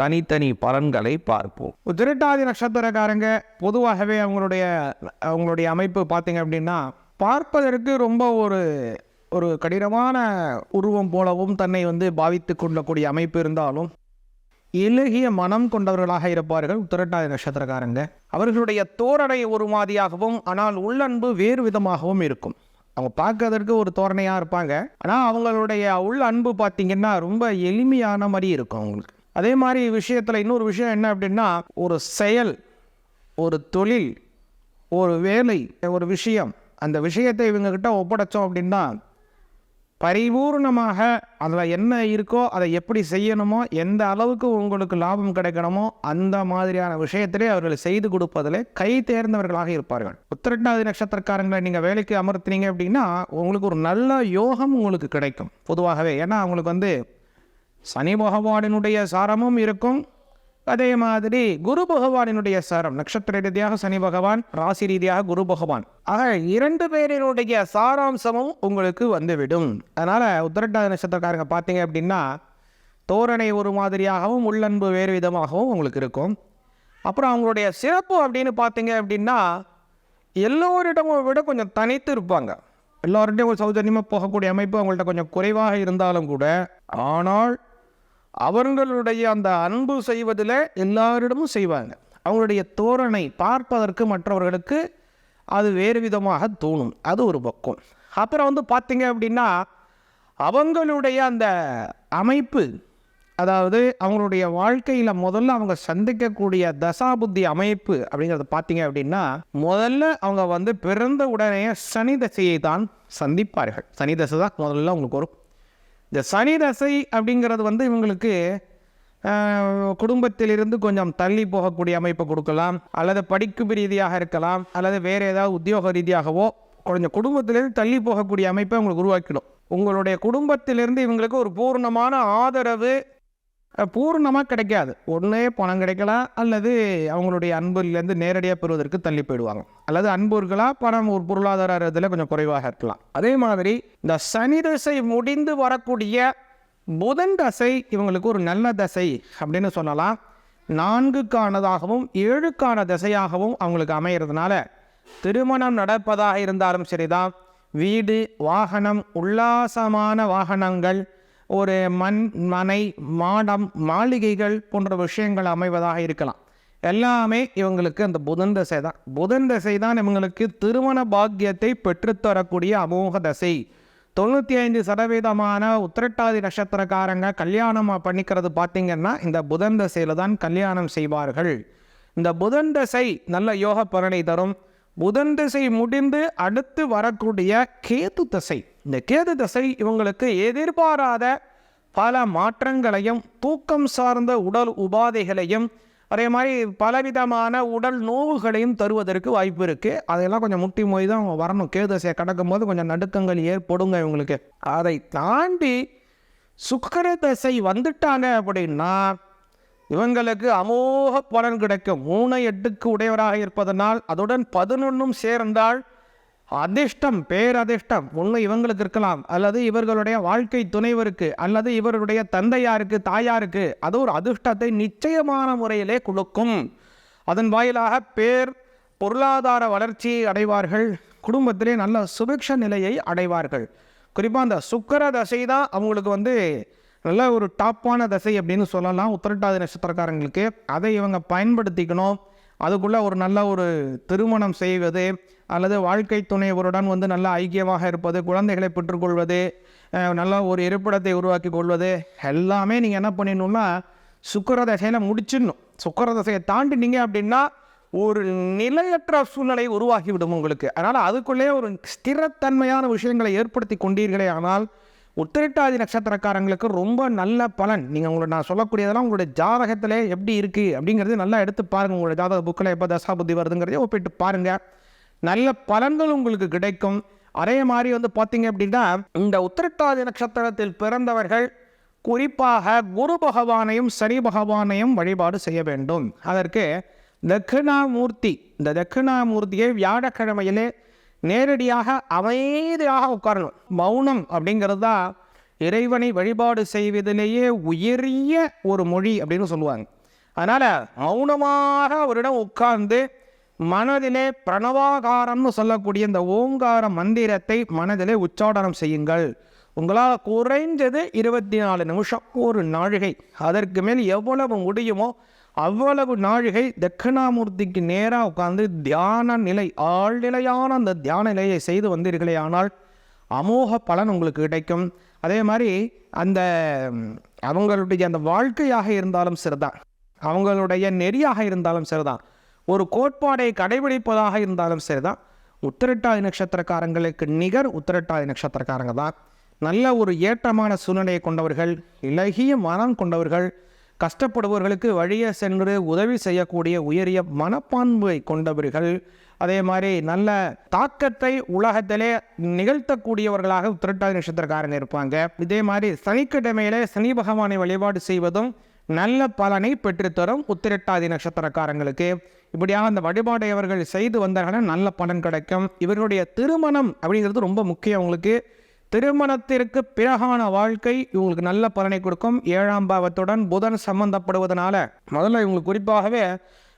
தனித்தனி பலன்களை பார்ப்போம். உத்திரட்டாதி நட்சத்திரக்காரங்க பொதுவாகவே அவங்களுடைய அவங்களுடைய அமைப்பு பார்த்தீங்க அப்படின்னா பார்ப்பதற்கு ரொம்ப ஒரு ஒரு கடினமான உருவம் போலவும் தன்னை வந்து பாவித்து கொள்ளக்கூடிய அமைப்பு இருந்தாலும் இலகிய மனம் கொண்டவர்களாக இருப்பார்கள் உத்திரட்டாதி நட்சத்திரக்காரங்க. அவர்களுடைய தோரணை ஒரு மாதிரியாகவும் ஆனால் உள்ளன்பு வேறு விதமாகவும் இருக்கும். அவங்க பார்க்கறதற்கு ஒரு தோரணையாக இருப்பாங்க. ஆனால் அவங்களுடைய உள் அன்பு பார்த்திங்கன்னா ரொம்ப எளிமையான மாதிரி இருக்கும் அவங்களுக்கு. அதே மாதிரி விஷயத்தில் இன்னொரு விஷயம் என்ன அப்படின்னா ஒரு செயல் ஒரு தொழில் ஒரு வேலை ஒரு விஷயம் அந்த விஷயத்தை இவங்கக்கிட்ட ஒப்படைச்சோம் அப்படின்னா பரிபூர்ணமாக அதில் என்ன இருக்கோ அதை எப்படி செய்யணுமோ எந்த அளவுக்கு உங்களுக்கு லாபம் கிடைக்கணுமோ அந்த மாதிரியான விஷயத்திலே அவர்கள் செய்து கொடுப்பதில் கை தேர்ந்தவர்களாக இருப்பார்கள். உத்திரட்டாதி நட்சத்திரக்காரங்களை நீங்கள் வேலைக்கு அமர்த்தினீங்க அப்படின்னா உங்களுக்கு ஒரு நல்ல யோகம் உங்களுக்கு கிடைக்கும். பொதுவாகவே ஏன்னா அவங்களுக்கு வந்து சனி பகவானினுடைய சாரமும் இருக்கும். அதே மாதிரி குரு பகவானினுடைய சாரம் நட்சத்திர ரீதியாக சனி பகவான் ராசி ரீதியாக குரு பகவான். ஆக இரண்டு பேரினுடைய சாராம்சமும் உங்களுக்கு வந்துவிடும். அதனால் உத்திரட்டாதி நட்சத்திரக்காரங்க பார்த்தீங்க அப்படின்னா தோரணை ஒரு மாதிரியாகவும் உள்ளன்பு வேறு விதமாகவும் உங்களுக்கு இருக்கும். அப்புறம் அவங்களுடைய சிறப்பு அப்படின்னு பார்த்தீங்க அப்படின்னா எல்லோரிடமும் விட கொஞ்சம் தனித்து இருப்பாங்க. எல்லோருடையும் ஒரு சௌஜன்யமாக போகக்கூடிய அமைப்பு அவங்கள்ட்ட கொஞ்சம் குறைவாக இருந்தாலும் கூட ஆனால் அவர்களுடைய அந்த அன்பு செய்வதில் எல்லாரிடமும் செய்வாங்க. அவங்களுடைய தோரணை பார்ப்பதற்கு மற்றவர்களுக்கு அது வேறு விதமாக தோணும். அது ஒரு பக்கம். அப்புறம் வந்து பார்த்திங்க அப்படின்னா அவங்களுடைய அந்த அமைப்பு அதாவது அவங்களுடைய வாழ்க்கையில் முதல்ல அவங்க சந்திக்கக்கூடிய தசாபுத்தி அமைப்பு அப்படிங்கிறத பார்த்தீங்க அப்படின்னா முதல்ல அவங்க வந்து பிறந்த உடனே சனி தசையை தான் சந்திப்பார்கள். சனி தசை தான் முதல்ல அவங்களுக்கு வரும். இந்த சனி தசை அப்படிங்கிறது வந்து இவங்களுக்கு குடும்பத்திலிருந்து கொஞ்சம் தள்ளி போகக்கூடிய அமைப்பை கொடுக்கலாம். அல்லது படிக்கும் ரீதியாக இருக்கலாம். அல்லது வேறு ஏதாவது உத்தியோக ரீதியாகவோ கொஞ்சம் குடும்பத்திலிருந்து தள்ளி போகக்கூடிய அமைப்பை உங்களுக்கு உருவாக்கிடும். உங்களுடைய குடும்பத்திலிருந்து இவங்களுக்கு ஒரு பூர்ணமான ஆதரவு பூர்ணமாக கிடைக்காது. ஒன்றே பணம் கிடைக்கலாம் அல்லது அவங்களுடைய அன்புலேருந்து நேரடியாக பெறுவதற்கு தள்ளி போயிடுவாங்க. அல்லது அன்பர்களாக பணம் ஒரு பொருளாதார இதில் கொஞ்சம் குறைவாக இருக்கலாம். அதே மாதிரி இந்த சனி தசை முடிந்து வரக்கூடிய புதன் தசை இவங்களுக்கு ஒரு நல்ல தசை அப்படின்னு சொல்லலாம். நான்குக்கானதாகவும் ஏழுக்கான தசையாகவும் அவங்களுக்கு அமைகிறதுனால திருமணம் நடப்பதாக இருந்தாலும் சரிதான். வீடு வாகனம் உல்லாசமான வாகனங்கள் ஒரு மண் மனை மாடம் மாளிகைகள் போன்ற விஷயங்கள் அமைவதாக இருக்கலாம். எல்லாமே இவங்களுக்கு அந்த புதன் தசை தான். புதன் தசை தான் இவங்களுக்கு திருமண பாக்கியத்தை பெற்றுத்தரக்கூடிய அமோக தசை. தொண்ணூற்றி ஐந்து சதவீதமான உத்திரட்டாதி நட்சத்திரக்காரங்க கல்யாணம் பண்ணிக்கிறது பார்த்திங்கன்னா இந்த புதன் தசையில் தான் கல்யாணம் செய்வார்கள். இந்த புதன் தசை நல்ல யோக பலனை தரும். புதன் தசை முடிந்து அடுத்து வரக்கூடிய கேது தசை. இந்த கேது தசை இவங்களுக்கு எதிர்பாராத பல மாற்றங்களையும் தூக்கம் சார்ந்த உடல் உபாதைகளையும் அதே மாதிரி பலவிதமான உடல் நோவுகளையும் தருவதற்கு வாய்ப்பு இருக்குது அதையெல்லாம் கொஞ்சம் முட்டி மொழி தான் அவங்க வரணும். கேது தசையை கடக்கும் போது கொஞ்சம் நடுக்கங்கள் ஏற்படுங்க இவங்களுக்கு. அதை தாண்டி சுக்கர தசை வந்துட்டாங்க அப்படின்னா இவங்களுக்கு அமோக பலன் கிடைக்கும். மூணு எட்டுக்கு உடையவராக இருப்பதனால் அதுடன் பதினொன்றும் சேர்ந்தால் அதிர்ஷ்டம் பேரதிர்ஷ்டம். ஒன்று இவங்களுக்கு இருக்கலாம் அல்லது இவர்களுடைய வாழ்க்கை துணைவருக்கு அல்லது இவருடைய தந்தையாருக்கு தாயாருக்கு அது ஒரு அதிர்ஷ்டத்தை நிச்சயமான முறையிலே கொடுக்கும். அதன் வாயிலாக பேர் பொருளாதார வளர்ச்சியை அடைவார்கள். குடும்பத்திலே நல்ல சுபிக்ஷ நிலையை அடைவார்கள். குறிப்பாக அந்த சுக்கர தசை தான் அவங்களுக்கு வந்து நல்ல ஒரு டாப்பான தசை அப்படின்னு சொல்லலாம். உத்திரட்டாதி நட்சத்திரக்காரங்களுக்கு. அதை இவங்க பயன்படுத்திக்கணும். அதுக்குள்ளே ஒரு நல்ல ஒரு திருமணம் செய்வது அல்லது வாழ்க்கை துணைவருடன் வந்து நல்ல ஐக்கியமாக இருப்பது குழந்தைகளை பெற்றுக்கொள்வது நல்ல ஒரு இருப்பிடத்தை உருவாக்கி கொள்வது எல்லாமே நீங்கள் என்ன பண்ணிடணும்னா சுக்கர தசையில் முடிச்சிடணும். சுக்கர தசையை தாண்டினீங்க அப்படின்னா ஒரு நிலையற்ற சூழ்நிலை உருவாகிவிடும் உங்களுக்கு. அதனால் அதுக்குள்ளே ஒரு ஸ்திரத்தன்மையான விஷயங்களை ஏற்படுத்தி கொண்டீர்களே ஆனால் உத்திரட்டாதி நட்சத்திரக்காரங்களுக்கு ரொம்ப நல்ல பலன். நீங்கள் உங்களை நான் சொல்லக்கூடியதெல்லாம் உங்களுடைய ஜாதகத்திலே எப்படி இருக்குது அப்படிங்கிறது நல்லா எடுத்து பாருங்கள் உங்களுடைய ஜாதக புக்கில் எப்போ தசா புத்தி வருதுங்கிறதையும் ஒப்பிட்டு பாருங்கள் நல்ல பலன்கள் உங்களுக்கு கிடைக்கும். அதே மாதிரி வந்து பார்த்தீங்க அப்படின்னா இந்த உத்திரட்டாதி நட்சத்திரத்தில் பிறந்தவர்கள் குறிப்பாக குரு பகவானையும் சனி பகவானையும் வழிபாடு செய்ய வேண்டும். அதற்கு தட்சிணாமூர்த்தி இந்த தட்சிணாமூர்த்தியை வியாழக்கிழமையிலே நேரடியாக அமைதியாக உட்காரணும். மௌனம் அப்படிங்கிறது தான் இறைவனை வழிபாடு செய்வதிலேயே உயரிய ஒரு மொழி அப்படின்னு சொல்லுவாங்க. அதனால் மௌனமாக அவரிடம் உட்கார்ந்து மனதிலே பிரணவாகாரம்னு சொல்லக்கூடிய இந்த ஓங்கார மந்திரத்தை மனதிலே உச்சாடனம் செய்யுங்கள். உங்களால் குறைஞ்சது இருபத்தி நாலு நிமிஷம் ஒரு நாழிகை. அதற்கு மேல் எவ்வளவு முடியுமோ அவ்வளவு நாழிகை தட்சிணாமூர்த்திக்கு நேராக உட்கார்ந்து தியான நிலை ஆழ்நிலையான அந்த தியான நிலையை செய்து வந்தீர்களே ஆனால் அமோக பலன் உங்களுக்கு கிடைக்கும். அதே மாதிரி அந்த அவங்களுடைய அந்த வாழ்க்கையாக இருந்தாலும் சரிதான் அவங்களுடைய நெறியாக இருந்தாலும் சரிதான் ஒரு கோட்பாடை கடைபிடிப்பதாக இருந்தாலும் சரிதான். உத்திரட்டாதி நட்சத்திரக்காரங்களுக்கு நிகர் உத்திரட்டாதி நட்சத்திரக்காரங்க தான். நல்ல ஒரு ஏற்றமான சூழ்நிலையை கொண்டவர்கள் இலகிய மனம் கொண்டவர்கள் கஷ்டப்படுபவர்களுக்கு வழியே சென்று உதவி செய்யக்கூடிய உயரிய மனப்பான்பை கொண்டவர்கள். அதே மாதிரி நல்ல தாக்கத்தை உலகத்திலே நிகழ்த்தக்கூடியவர்களாக உத்திரட்டாதி நட்சத்திரக்காரங்க இருப்பாங்க. இதே மாதிரி சனிக்கிழமையிலே சனி பகவானை வழிபாடு செய்வதும் நல்ல பலனை பெற்றுத்தரும் உத்திரட்டாதி நட்சத்திரக்காரங்களுக்கு. இப்படியாக அந்த வழிபாடை அவர்கள் செய்து வந்தாங்கன்னா நல்ல பலன் கிடைக்கும். இவர்களுடைய திருமணம் அப்படிங்கிறது ரொம்ப முக்கியம் அவங்களுக்கு திருமணத்திற்கு பிறகான வாழ்க்கை இவங்களுக்கு நல்ல பலனை கொடுக்கும். ஏழாம் பாவத்துடன் புதன் சம்பந்தப்படுவதனால முதல்ல இவங்களுக்கு குறிப்பாகவே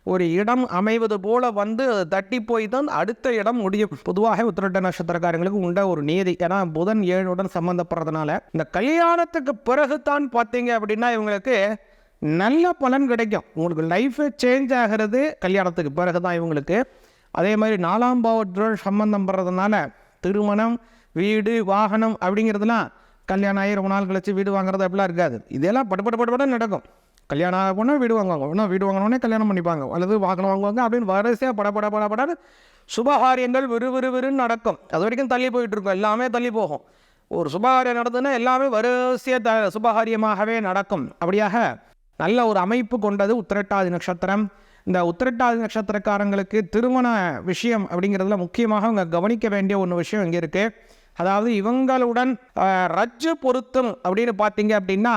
ஒரு இடம் அமைவது போல வந்து தட்டி போய் தான் அடுத்த இடம் முடியும். பொதுவாக உத்திரட்ட நட்சத்திரக்காரங்களுக்கு உண்ட ஒரு நீதி ஏன்னா புதன் ஏழுடன் சம்மந்தப்படுறதுனால இந்த கல்யாணத்துக்கு பிறகு தான் பார்த்தீங்க அப்படின்னா இவங்களுக்கு நல்ல பலன் கிடைக்கும். உங்களுக்கு லைஃபே சேஞ்ச் ஆகிறது கல்யாணத்துக்கு பிறகு தான் இவங்களுக்கு. அதே மாதிரி நாலாம் பாவத்துடன் சம்பந்தம் படுறதுனால திருமணம் வீடு வாகனம் அப்படிங்கிறதுலாம் கல்யாணம் ஆகி ரொம்ப நாள் கழிச்சு வீடு வாங்குறது அப்படிலாம் இருக்காது. இதெல்லாம் படுபட படுபட நடக்கும். கல்யாணம் ஆக போனால் வீடு வாங்குவாங்க. இன்னும் வீடு வாங்கினோடனே கல்யாணம் பண்ணிப்பாங்க. அல்லது வாகனம் வாங்குவாங்க அப்படின்னு வரிசையாக படப்பட படப்படாது சுபகாரியங்கள் விறுவிறுவிறுன்னு நடக்கும். அது வரைக்கும் தள்ளி போயிட்டு இருக்கும். எல்லாமே தள்ளி போகும். ஒரு சுபகாரியம் நடந்ததுன்னா எல்லாமே வரிசையாக த சுபகாரியமாகவே நடக்கும். அப்படியாக நல்ல ஒரு அமைப்பு கொண்டது உத்திரட்டாதி நட்சத்திரம். இந்த உத்திரட்டாதி நட்சத்திரக்காரங்களுக்கு திருமண விஷயம் அப்படிங்கிறதுல முக்கியமாக அவங்க கவனிக்க வேண்டிய ஒன்று விஷயம் இங்கே இருக்குது அதாவது இவங்களுடன் ரஜ்ஜு பொருத்தம் அப்படின்னு பார்த்தீங்க அப்படின்னா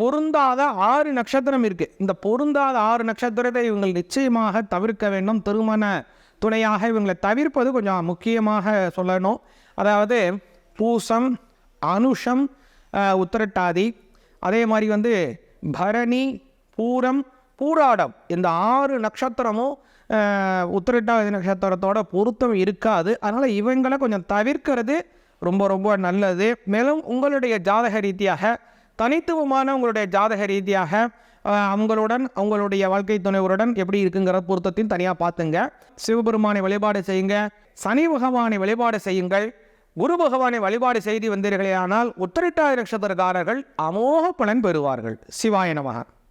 பொருந்தாத ஆறு நட்சத்திரம் இருக்குது இந்த பொருந்தாத ஆறு நட்சத்திரத்தை இவங்க நிச்சயமாக தவிர்க்க வேண்டும். திருமண துணையாக இவங்களை தவிர்ப்பது கொஞ்சம் முக்கியமாக சொல்லணும். அதாவது பூசம் அனுஷம் உத்திரட்டாதி. அதே மாதிரி வந்து பரணி பூரம் பூராடம். இந்த ஆறு நட்சத்திரமும் உத்திரட்டாதி நட்சத்திரத்தோட பொருத்தம் இருக்காது. அதனால் இவங்களை கொஞ்சம் தவிர்க்கிறது ரொம்ப ரொம்ப நல்லது. மேலும் உங்களுடைய ஜாதக ரீதியாக தனித்துவமான உங்களுடைய ஜாதக ரீதியாக அவங்களுடன் அவங்களுடைய வாழ்க்கை துணைவருடன் எப்படி இருக்குங்கிற பொருத்தத்தையும் தனியாக பார்த்துங்க. சிவபெருமானை வழிபாடு செய்யுங்க. சனி பகவானை வழிபாடு செய்யுங்கள். குரு பகவானை வழிபாடு செய்து வந்தீர்களே ஆனால் உத்திரட்டாதி நட்சத்திரக்காரர்கள் அமோக பலன் பெறுவார்கள். சிவாய நமக.